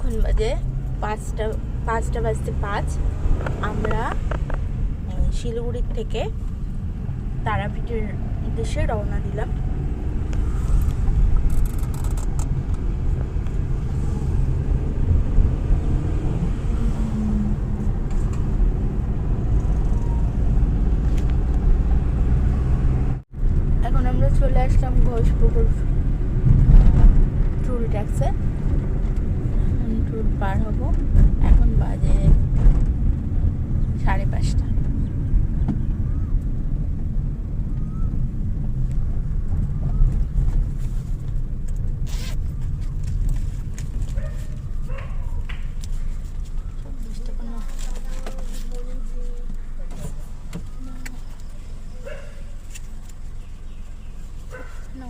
এখন বাজে পাঁচটা পাঁচটা বাজতে পাঁচ। আমরা শিলিগুড়ির থেকে তারাপীঠের উদ্দেশ্যে রওনা দিলাম। এখন আমরা চলে আসলাম ঘোষপুকুর টুল ট্যাক্সে টুল পার হব এখন বাজে সাড়ে পাঁচটা চব্বিশটা কোনো- No.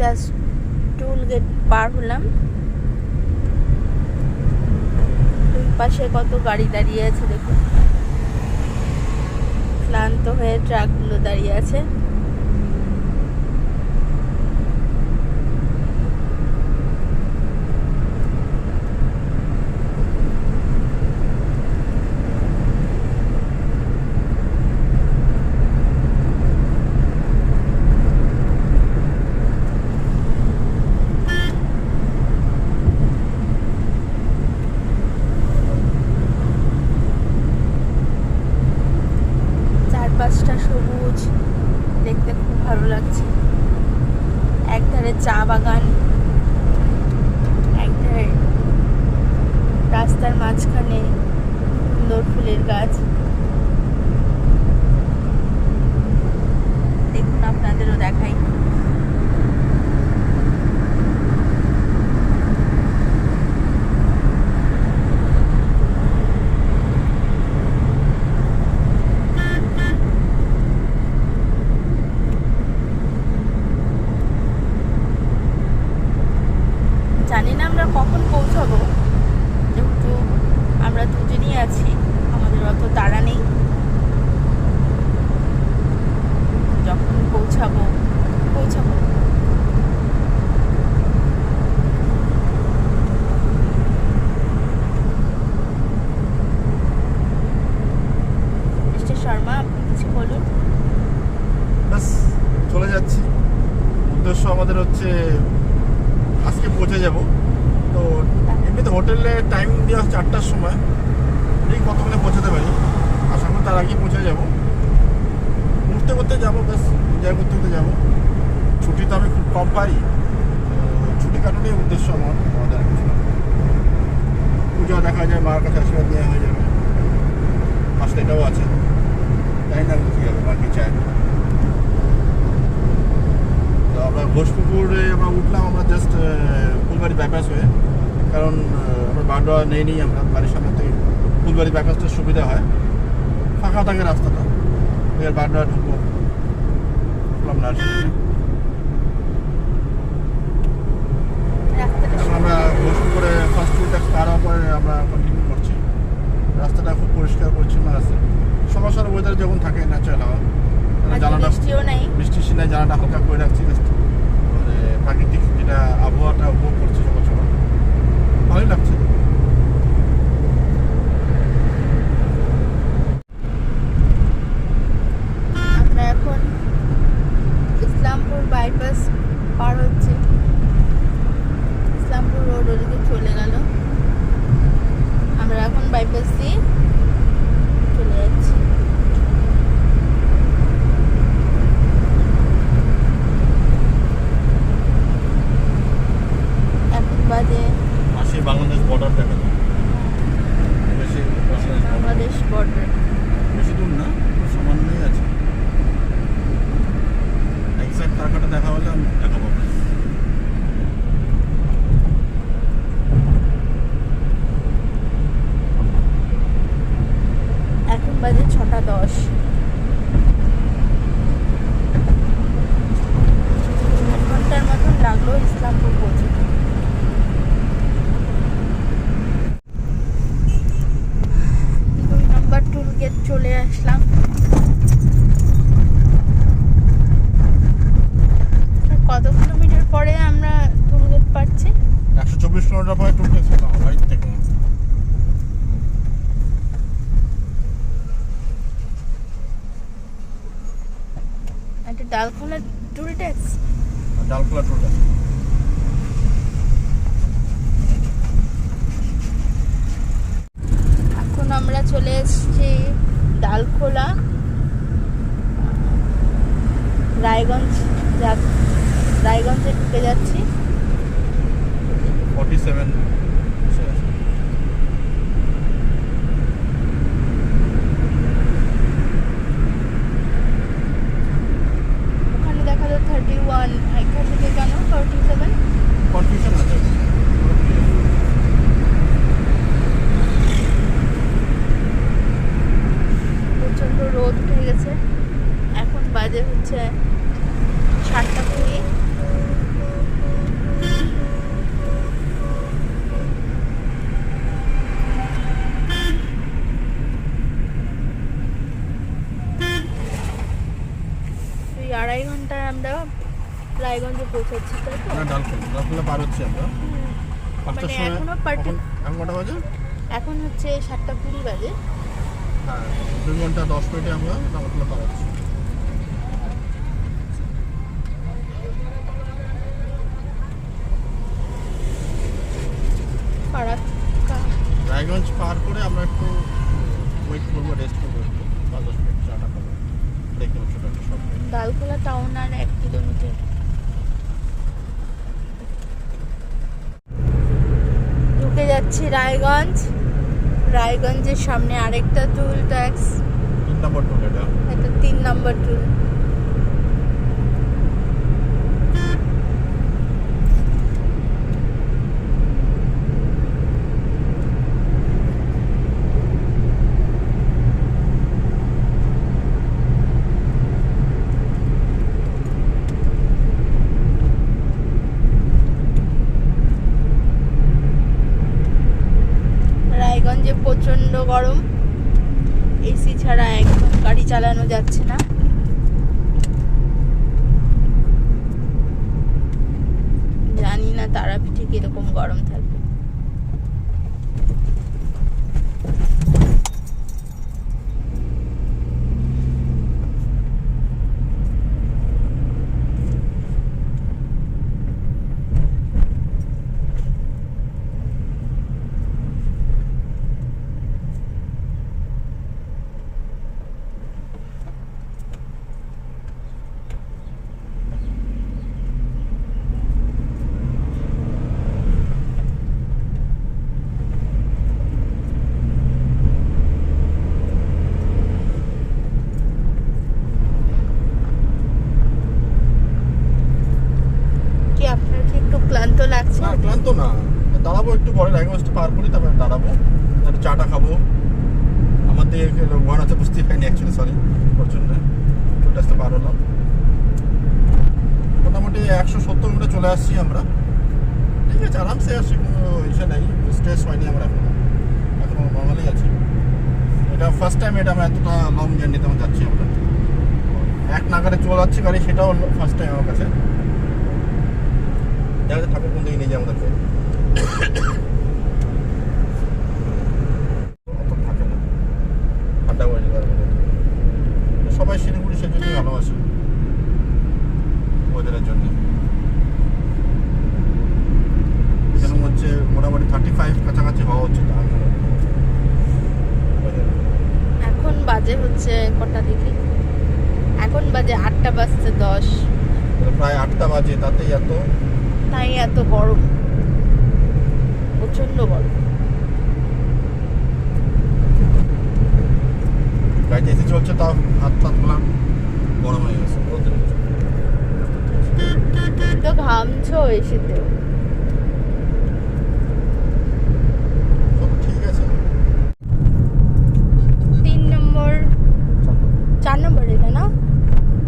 জাস্ট টুল গেট পার হলাম। দুই পাশে কত গাড়ি দাঁড়িয়ে আছে দেখুন। ক্লান্ত হয়ে ট্রাকগুলো দাঁড়িয়ে আছে চারপাশটা সবুজ দেখতে খুব ভালো লাগছে একধারে চা বাগান একধারে রাস্তার মাঝখানে সুন্দর ফুলের গাছ দেখুন আপনাদেরও দেখাই জানি না আমরা কখন পৌঁছাবো যেহেতু আমরা দুজনই আছি আমাদের অত তাড়া নেই যখন পৌঁছাবো পৌঁছাবো মিস্টার শর্মা আপনি কিছু বলুন ব্যাস, চলে যাচ্ছি। উদ্দেশ্য আমাদের হচ্ছে আজকে পৌঁছে যাব। তো এমনিতে হোটেলে টাইম দেওয়া চারটার সময়। এই কতক্ষণে পৌঁছাতে পারি? আশা করি তার আগেই পৌঁছে যাব। ঘুরতে করতে যাব, ব্যাস এনজয় করতে করতে যাব। ছুটি তো আমি খুব কম পাই। ছুটি কাটানোই উদ্দেশ্য আমার। আমাদের কিছু দেখা যায়, মার কাছে আশীর্বাদ নেওয়া হয়ে যাবে। পাশে এটাও আছে। তাই না কী হবে মা কি তো আমরা ঘোষপুকুরে আমরা উঠলাম আমরা জাস্ট ফুলবাড়ি বাইপাস হয়ে কারণ আমরা বারডোয়া নেই নিই আমরা বাড়ির সামনে থেকে ফুলবাড়ি বাইপাসটা সুবিধা হয়। ফাঁকা থাকে রাস্তাটা এবার বারডোয়া ঢুকবো। ঢুকলাম না আমরা ঘোষপুকুরে ফার্স্ট ট্যাক্স পার পরে আমরা কন্টিনিউ করছি। রাস্তাটা খুব পরিষ্কার পরিচ্ছন্ন আছে। সমস্যার ওয়েদার যখন থাকে ন্যাচারাল হাওয়া আজকে জানাটা বৃষ্টির সিনায় জানাটা হালকা করে রাখছি মানে প্রাকৃতিক যেটা আবহাওয়াটা উপভোগ করছে সকাল সকাল ভালোই লাগছে। ঘণ্টা আমরা ডালখোলা পার হচ্ছি ফারাক্কা রায়গঞ্জ পার করে আমরা একটু ওয়েট করব রেস্ট করব একটু। পাঁচ দশ মিনিট চাটা খাব। দেখতে পাচ্ছি ছোটো একটা শপ ডালখোলা টাউন আর এক কিলোমিটার। ঢুকে যাচ্ছি রায়গঞ্জ। রায়গঞ্জের সামনে আরেকটা টুল ট্যাক্স নম্বর টুল এটা। এটা তিন নাম্বার টুল রায়গঞ্জে প্রচণ্ড গরম এসি ছাড়া একদম গাড়ি চালানো যাচ্ছে না জানি না তারাপীঠে কীরকম গরম থাকবে কি আপনার কি একটু ক্লান্ত লাগছে না ক্লান্ত না একটু পার করি, তারপরে দাঁড়াবো, তারপরে চাটা খাব। দিকে ঘর আছে, বুঝতেই পারিনি অ্যাকচুয়ালি সরি ওর জন্য। টোটো আসতে পার হলাম। মোটামুটি একশো সত্তর মিটার চলে আসছি আমরা। ঠিক আছে, আরামসে আসছি, কোনো ইসে নেই স্ট্রেস হয়নি আমরা এখনও। এখন নর্মালি আছি। এটা ফার্স্ট টাইম এটা আমরা এতটা লং জার্নিতে আমরা যাচ্ছি আমরা এক নাগারে চলে যাচ্ছি গাড়ি, সেটাও ফার্স্ট টাইম আমার কাছে। দেখা যাচ্ছে ঠাকুর কোন দিকে নিয়ে যায় আমাদেরকে অত থাকে না ঠান্ডা পড়ে যায় সবাই শিলিগুড়ি সেজন্যই ভালোবাসে ওয়েদারের জন্য এখানে হচ্ছে মোটামুটি থার্টি ফাইভ কাছাকাছি হওয়া হচ্ছে তার এখন বাজে হচ্ছে কটা দেখি এখন বাজে আটটা বাজতে দশ প্রায় আটটা বাজে তাতেই এত তাই এত গরম প্রচণ্ড গরম গাড়িতে এসে চলছে তাও হাত গুলাম গরম হয়ে গেছে। তো ঘামছো এসেতেও ঠিক আছে তিন নম্বর চার নম্বর এটা না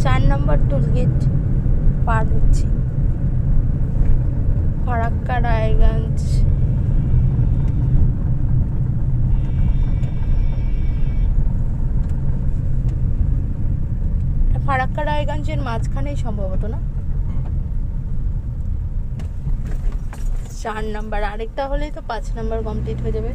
চার নম্বর টোল গেট পার হচ্ছি ফারাক্কা রায়গঞ্জ ফারাক্কা মাঝখানেই সম্ভবত না। চার নাম্বার আরেকটা হলেই তো পাঁচ নাম্বার কমপ্লিট হয়ে যাবে।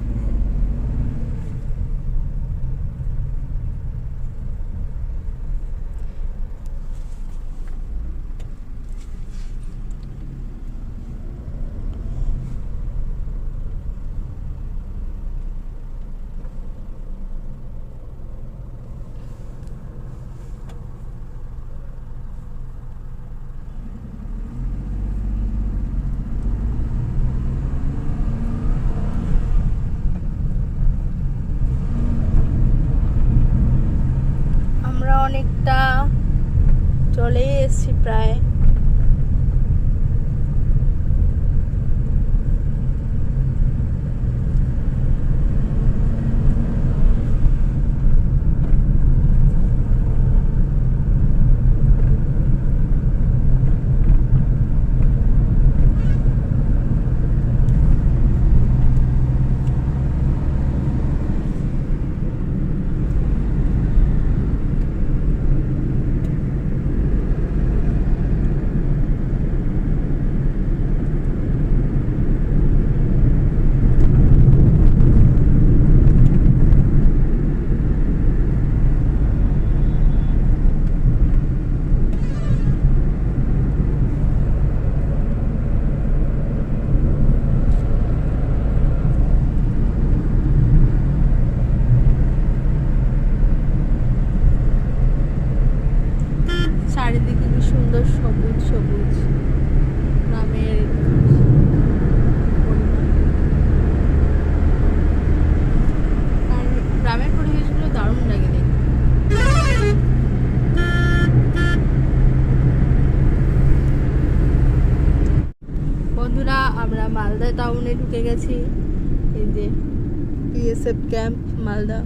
গেছি এই যে বিএসএফ ক্যাম্প, মালদা।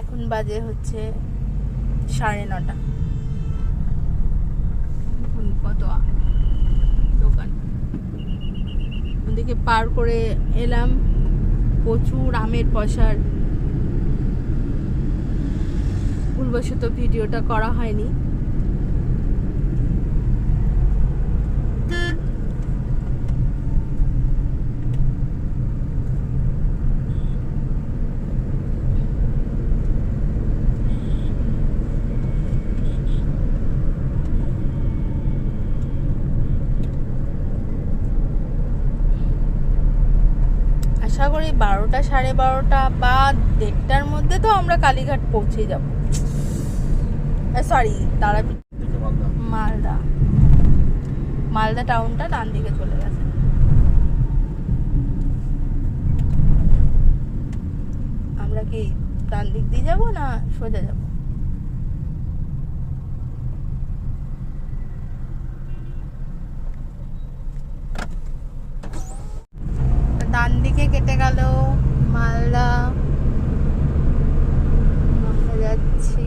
এখন বাজে হচ্ছে সাড়ে নটা। কত? দোকান। ওদিকে পার করে এলাম। প্রচুর আমের পয়সার ভুলবশত ভিডিওটা করা হয়নি। আশা করি বারোটা সাড়ে বারোটা বা দেড়টার মধ্যে তো আমরা কালীঘাট পৌঁছে যাব। সরি তারাপীঠ মালদা। মালদা টাউনটা ডান দিকে চলে গেছে। আমরা কি ডান দিক দিয়ে যাব না সোজা যাব? ডান দিকে কেটে গেল মালদা। আমরা যাচ্ছি।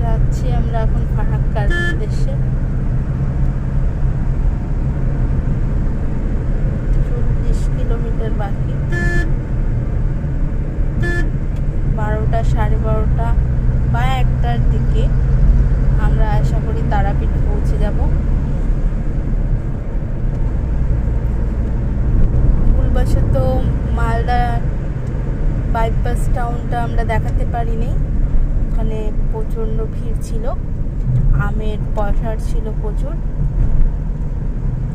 যাচ্ছি আমরা এখন ফারাক্কার উদ্দেশ্যে চল্লিশ কিলোমিটার বাকি বারোটা সাড়ে বারোটা বা একটার দিকে আমরা আশা করি তারাপীঠ পৌঁছে যাব ভুলবশত মালদা বাইপাস টাউনটা আমরা দেখাতে পারিনি ওখানে প্রচণ্ড ভিড় ছিল। আমের পয়সার ছিল প্রচুর।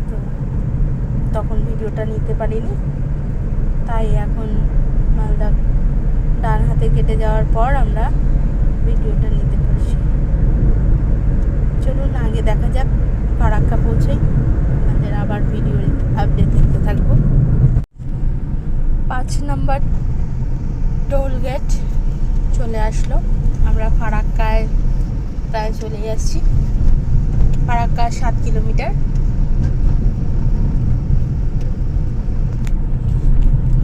তো তখন ভিডিওটা নিতে পারিনি। তাই এখন মালদা ডান হাতে কেটে যাওয়ার পর আমরা ভিডিওটা নিতে পারছি। চলুন আগে দেখা যাক, ফারাক্কা পৌঁছাই আমাদের আবার ভিডিও আপডেট দেখতে থাকব। পাঁচ নম্বর টোল গেট চলে আসলো। আমরা ফারাক্কায় প্রায় চলে যাচ্ছি। ফারাক্কা সাত কিলোমিটার।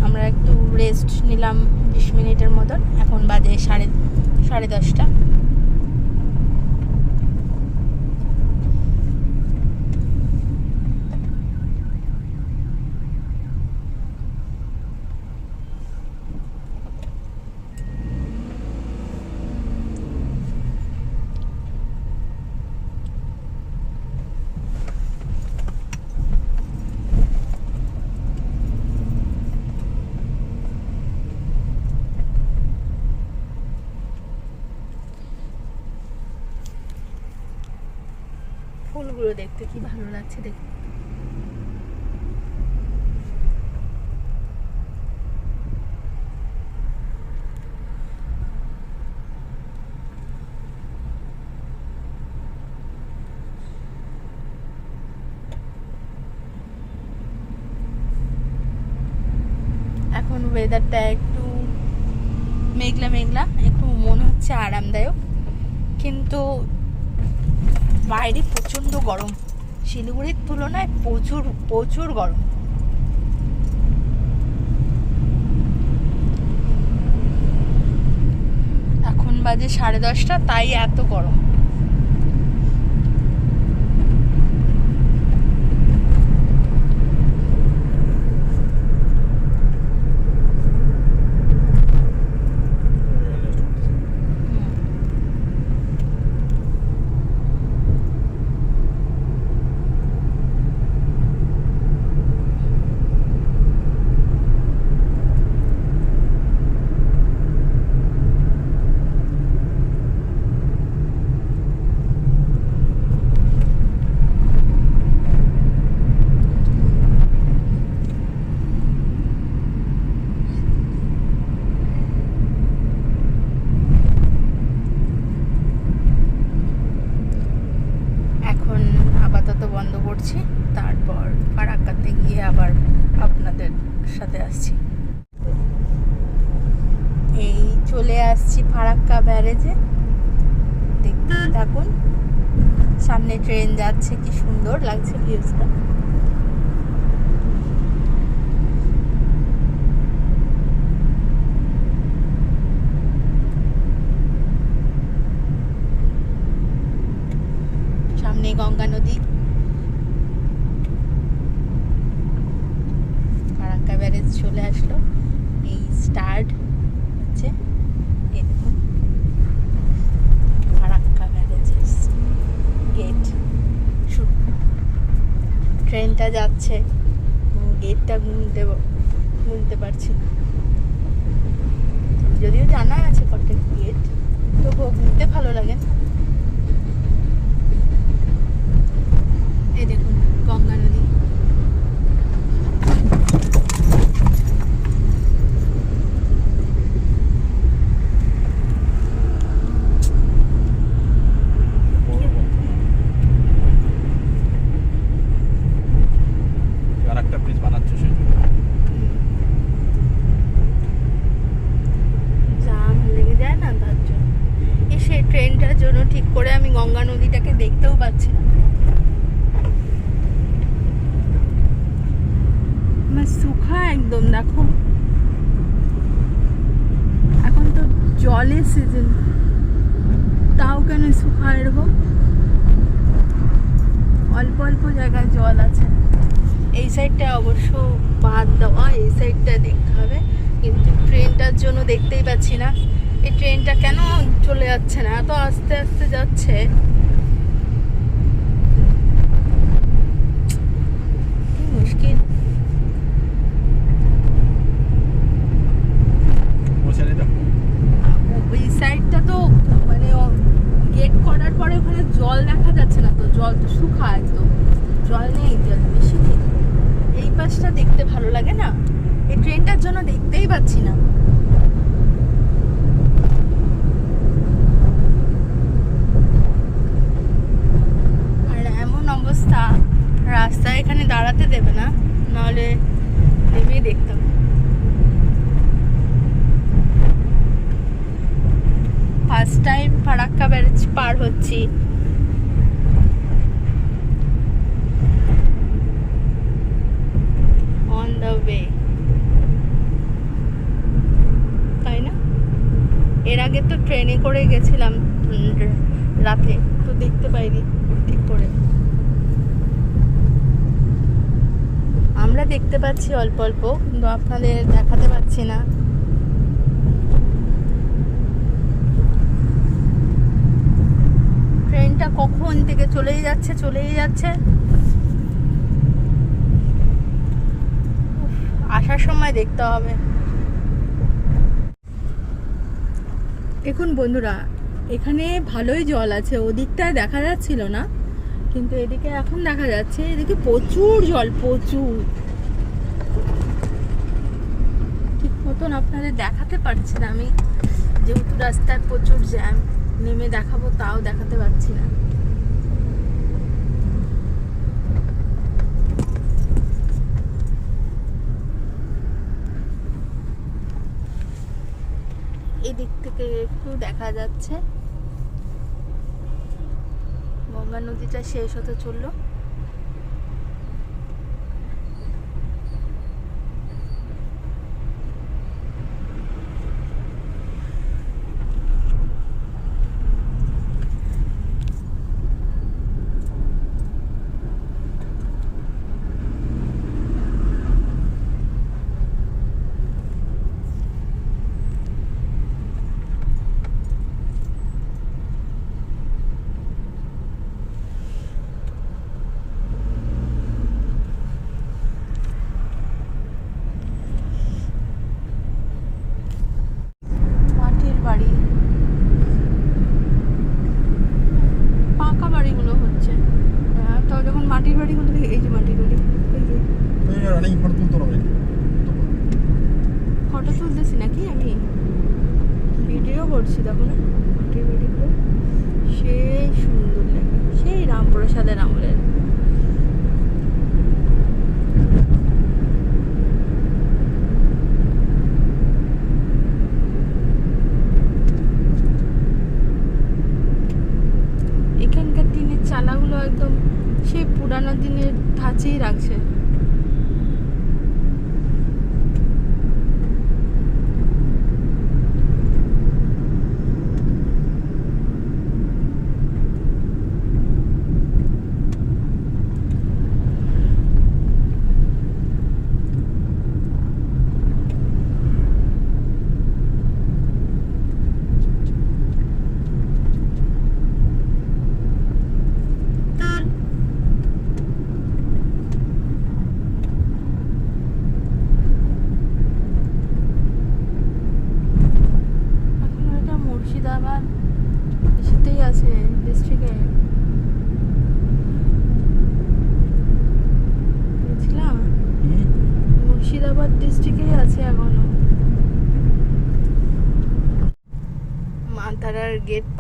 আমরা একটু রেস্ট নিলাম বিশ মিনিটের মতন। এখন বাজে সাড়ে সাড়ে দশটা। ফুলগুলো দেখতে কি ভালো লাগছে দেখতে এখন ওয়েদারটা একটু মেঘলা মেঘলা একটু মনে হচ্ছে আরামদায়ক কিন্তু বাইরে প্রচণ্ড গরম। শিলিগুড়ির তুলনায় প্রচুর প্রচুর গরম। এখন বাজে সাড়ে দশটা তাই এত গরম। সামনে গঙ্গা নদী। ফারাক্কা ব্যারেজ চলে আসলো। এই স্টার্ট হচ্ছে, এই ফারাক্কা ব্যারেজের গেট ট্রেনটা যাচ্ছে গেটটা গুনতে গুনতে পারছি না। যদিও জানা আছে কটা গেট তবুও ঘুরতে ভালো লাগে না। এই দেখুন গঙ্গা নদী আর একটা ব্রিজ বানাচ্ছে সেই জন্য জাম লেগে যায় না তার জন্য এসে ট্রেনটার জন্য ঠিক করে আমি গঙ্গা নদীটাকে দেখতেও পাচ্ছি না আমার সুখা একদম দেখো এখন তো জলের সিজন তাও কেন সুখা এরকম অল্প অল্প জায়গায় জল আছে এই সাইডটা অবশ্য বাদ দেওয়া এই সাইডটা দেখতে হবে কিন্তু ট্রেনটার জন্য দেখতেই পাচ্ছি না এই ট্রেনটা কেন চলে যাচ্ছে না এত আস্তে আস্তে যাচ্ছে কি মুশকিল বসে নিতে ওই সাইডটা তো মানে গেট করার পরে ওখানে জল দেখা যাচ্ছে না তো জল তো শুখা একদম জল নেই জল বেশি নেই এই পাশটা দেখতে ভালো লাগে না এই ট্রেনটার জন্য দেখতেই পাচ্ছি না আর এমন অবস্থা রাস্তায় এখানে দাঁড়াতে দেবে না নাহলে নেমেই দেখতাম ফার্স্ট টাইম ফারাক্কা ব্যারেজ পার হচ্ছি অন দ্য ওয়ে তাই না এর আগে তো ট্রেনে করে গেছিলাম রাতে, তো দেখতে পাইনি ঠিক করে। আমরা দেখতে পাচ্ছি অল্প অল্প, কিন্তু আপনাদের দেখাতে পাচ্ছি না। ট্রেনটা কখন থেকে চলেই যাচ্ছে চলেই যাচ্ছে? আসার সময় দেখতে হবে। দেখুন বন্ধুরা, এখানে ভালোই জল আছে ওদিকটায় দেখা যাচ্ছিল না, কিন্তু এদিকে এখন দেখা যাচ্ছে, এদিকে প্রচুর জল, প্রচুর। ঠিক মতন আপনাদের দেখাতে পারছি না, আমি যেহেতু রাস্তায় প্রচুর জ্যাম, নেমে দেখাবো, তাও দেখাতে পারছি না এদিক থেকে একটু দেখা যাচ্ছে। গঙ্গা নদীটা শেষ হতে চলল।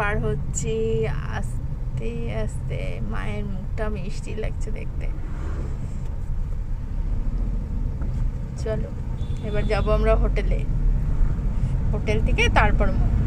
পার হচ্ছি আস্তে আস্তে। মায়ের মুখটা মিষ্টি লাগছে দেখতে। চলো, এবার যাব আমরা হোটেলে। হোটেল থেকে তারপর মন্দির